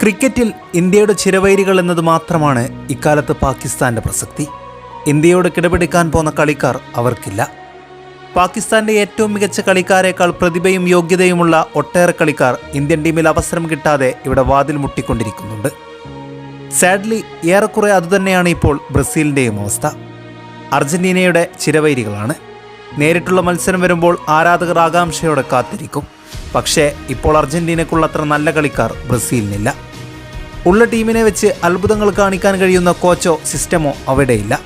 ക്രിക്കറ്റിൽ ഇന്ത്യയുടെ ചിരവൈരികൾ എന്നത് മാത്രമാണ് ഇക്കാലത്ത് പാകിസ്ഥാന്റെ പ്രസക്തി. ഇന്ത്യയോട് കിടപിടിക്കാൻ പോന്ന കളിക്കാർ അവർക്കില്ല. പാകിസ്ഥാന്റെ ഏറ്റവും മികച്ച കളിക്കാരേക്കാൾ പ്രതിഭയും യോഗ്യതയുമുള്ള ഒട്ടേറെ കളിക്കാർ ഇന്ത്യൻ ടീമിൽ അവസരം കിട്ടാതെ ഇവിടെ വാതിൽ മുട്ടിക്കൊണ്ടിരിക്കുന്നുണ്ട്. സാഡ്ലി ഏറെക്കുറെ അതുതന്നെയാണ് ഇപ്പോൾ ബ്രസീലിന്റെയും അവസ്ഥ. അർജന്റീനയുടെ ചിരവൈരികളാണ്. നേരിട്ടുള്ള മത്സരം വരുമ്പോൾ ആരാധകർ ആകാംക്ഷയോടെ കാത്തിരിക്കും. പക്ഷേ ഇപ്പോൾ അർജന്റീനയ്ക്കുള്ളത്ര നല്ല കളിക്കാർ ബ്രസീലിനില്ല. ഉള്ള ടീമിനെ വെച്ച് അത്ഭുതങ്ങൾ കാണിക്കാൻ കഴിയുന്ന കോച്ചോ സിസ്റ്റമോ അവിടെയില്ല.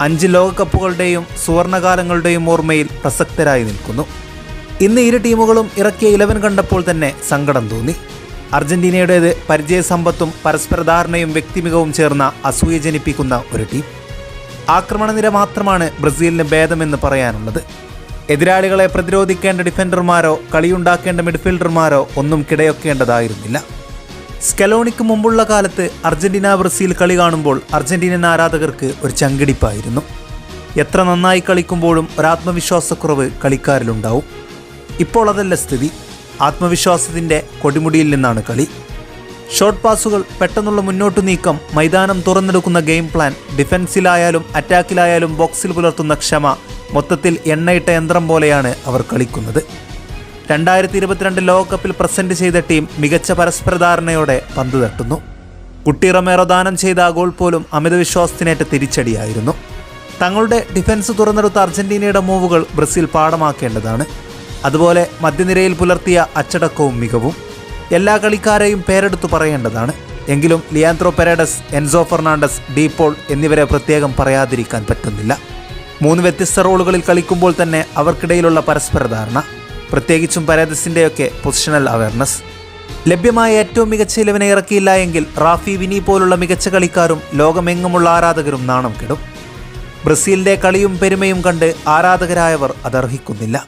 അഞ്ച് ലോകകപ്പുകളുടെയും സുവർണകാലങ്ങളുടെയും ഓർമ്മയിൽ പ്രസക്തരായി നിൽക്കുന്നു. ഇന്ന് ഇരു ടീമുകളും ഇറക്കിയ ഇലവൻ കണ്ടപ്പോൾ തന്നെ സങ്കടം തോന്നി. അർജന്റീനയുടേത് പരിചയസമ്പത്തും പരസ്പരധാരണയും വ്യക്തിമികവും ചേർന്ന അസൂയ ജനിപ്പിക്കുന്ന ഒരു ടീം. ആക്രമണനിര മാത്രമാണ് ബ്രസീലിന് ഭേദമെന്ന് പറയാനുള്ളത്. എതിരാളികളെ പ്രതിരോധിക്കേണ്ട ഡിഫൻഡർമാരോ കളിയുണ്ടാക്കേണ്ട മിഡ്ഫീൽഡർമാരോ ഒന്നും കിടയൊക്കേണ്ടതായിരുന്നില്ല. സ്കലോണിക്ക് മുമ്പുള്ള കാലത്ത് അർജന്റീന ബ്രസീൽ കളി കാണുമ്പോൾ അർജന്റീനൻ ആരാധകർക്ക് ഒരു ചങ്കിടിപ്പായിരുന്നു. എത്ര നന്നായി കളിക്കുമ്പോഴും ഒരാത്മവിശ്വാസക്കുറവ് കളിക്കാരിലുണ്ടാവും. ഇപ്പോൾ അതല്ല സ്ഥിതി. ആത്മവിശ്വാസത്തിന്റെ കൊടിമുടിയിൽ നിന്നാണ് കളി. ഷോർട്ട് പാസുകൾ പെട്ടെന്നുള്ള മുന്നോട്ടു നീക്കം മൈതാനം തുറന്നെടുക്കുന്ന ഗെയിം പ്ലാൻ ഡിഫൻസിലായാലും അറ്റാക്കിലായാലും ബോക്സിൽ പുലർത്തുന്ന ക്ഷമ മൊത്തത്തിൽ എണ്ണയിട്ട യന്ത്രം പോലെയാണ് അവർ കളിക്കുന്നത്. രണ്ടായിരത്തി ഇരുപത്തിരണ്ട് ലോകകപ്പിൽ പ്രസന്റ് ചെയ്ത ടീം മികച്ച പരസ്പരധാരണയോടെ പന്ത് തട്ടുന്നു. കുട്ടി റൊമേറോ ദാനം ചെയ്ത ഗോൾ പോലും അമിത വിശ്വാസത്തിനേറ്റ തിരിച്ചടിയായിരുന്നു. തങ്ങളുടെ ഡിഫൻസ് തുറന്നെടുത്ത അർജന്റീനയുടെ മൂവുകൾ ബ്രസീൽ പാഠമാക്കേണ്ടതാണ്. അതുപോലെ മധ്യനിരയിൽ പുലർത്തിയ അച്ചടക്കവും മികവും എല്ലാ കളിക്കാരെയും പേരെടുത്തു പറയേണ്ടതാണ്. എങ്കിലും Leandro Paredes Enzo Fernandez De Paul എന്നിവരെ പ്രത്യേകം പറയാതിരിക്കാൻ പറ്റുന്നില്ല. മൂന്ന് വ്യത്യസ്ത റോളുകളിൽ കളിക്കുമ്പോൾ തന്നെ അവർക്കിടയിലുള്ള പരസ്പര ധാരണ പ്രത്യേകിച്ചും പരേദസിന്റെയൊക്കെ പൊസിഷണൽ അവയർനെസ് ലഭ്യമായ ഏറ്റവും മികച്ച ഇലവനെ ഇറക്കിയില്ല എങ്കിൽ റാഫി വിനി പോലുള്ള മികച്ച കളിക്കാരും ലോകമെങ്ങുമുള്ള ആരാധകരും നാണം കെടും. ബ്രസീലിന്റെ കളിയും പെരുമയും കണ്ട് ആരാധകരായവർ അതർഹിക്കുന്നില്ല.